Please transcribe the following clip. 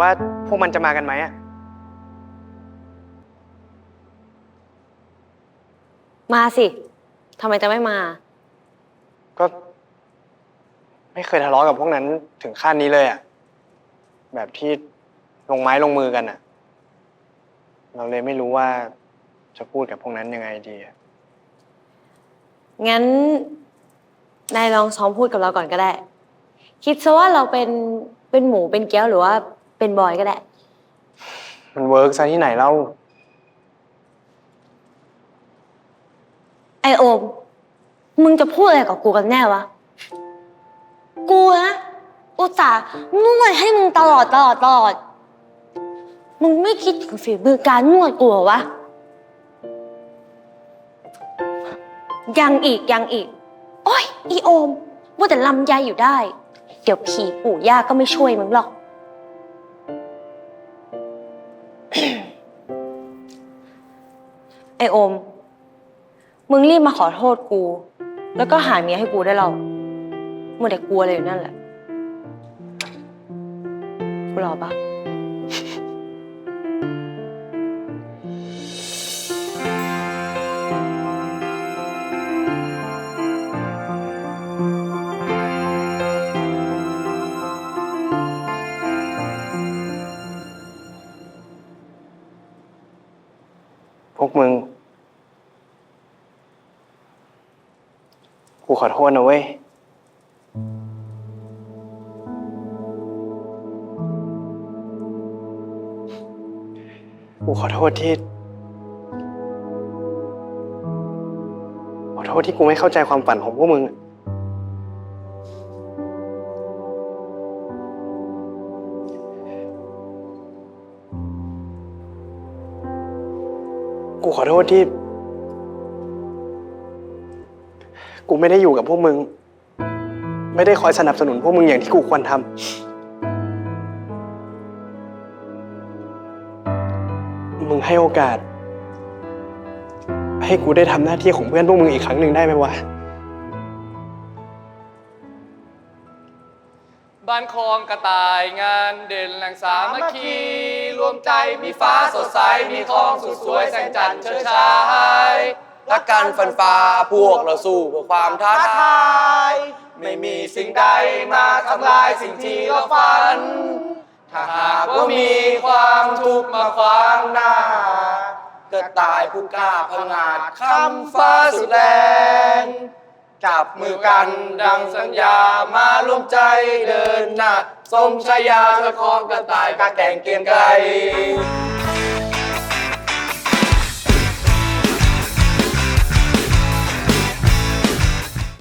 ว่าพวกมันจะมากันไหมอะมาสิ ทำไมจะไม่มา ก็ ไม่เคยทะเลาะกับพวกนั้นถึงขั้นนี้เลยอะแบบที่ลงไม้ลงมือกันอะเราเลยไม่รู้ว่าจะพูดกับพวกนั้นยังไงดีอะงั้น นายลองซ้อมพูดกับเราก่อนก็ได้ คิดซะว่าเราเป็นเป็นหมูเป็นเกี้ยวหรือว่า เป็นบอยก็ได้ มันเวิร์กซะที่ไหนเล่าไอโอม มึงจะพูดอะไรกับกูกันแน่วะ กูนะ อุตส่าห์นวดให้มึงตลอดตลอดตลอด มึงไม่คิดถึงฝีมือการนวดกูเหรอวะ ยังอีกยังอีก โอ้ยอีโอมว่าแต่ลำยายอยู่ได้ เดี๋ยวผีปู่ย่าก็ไม่ช่วยมึงหรอก ไอโอม มึงรีบมาขอโทษกู แล้วก็หาเมียให้กูได้เรามัวแต่กลัวอะไรอยู่นั่นแหละ กูรอปะพวกมึง กูขอโทษนะเว้ย กูขอโทษที่ ขอโทษที่กูไม่เข้าใจความฝันของพวกมึง กูขอโทษที่ กูไม่ได้อยู่กับพวกมึง ไม่ได้คอยสนับสนุนพวกมึงอย่างที่กูควรทำมึงให้โอกาส ให้กูได้ทำหน้าที่ของเพื่อนพวกมึงอีกครั้งหนึ่งได้ไหมวะ บ้านคลองกระต่ายงานเด่นแหล่งสามัคคี รวมใจมีฟ้าสดใส มีคลองสุดสวยแสงจันทร์เชิดชาย รักกันฟันฟ้าพวกเราสู้เพื่อความท้าทาย ไม่มีสิ่งใดมาทำลายสิ่งที่เราฝัน ถ้าหากว่ามีความทุกข์มาขวางหน้า ก็ตายผู้กล้าพงาดคำฟ้าสุดแรงจับมืมืออกักันนดังสัญญามาร่วมใจเดินหน้าสมชายาช่วยคลองกระต่ายกาแก่งเกรียงไกร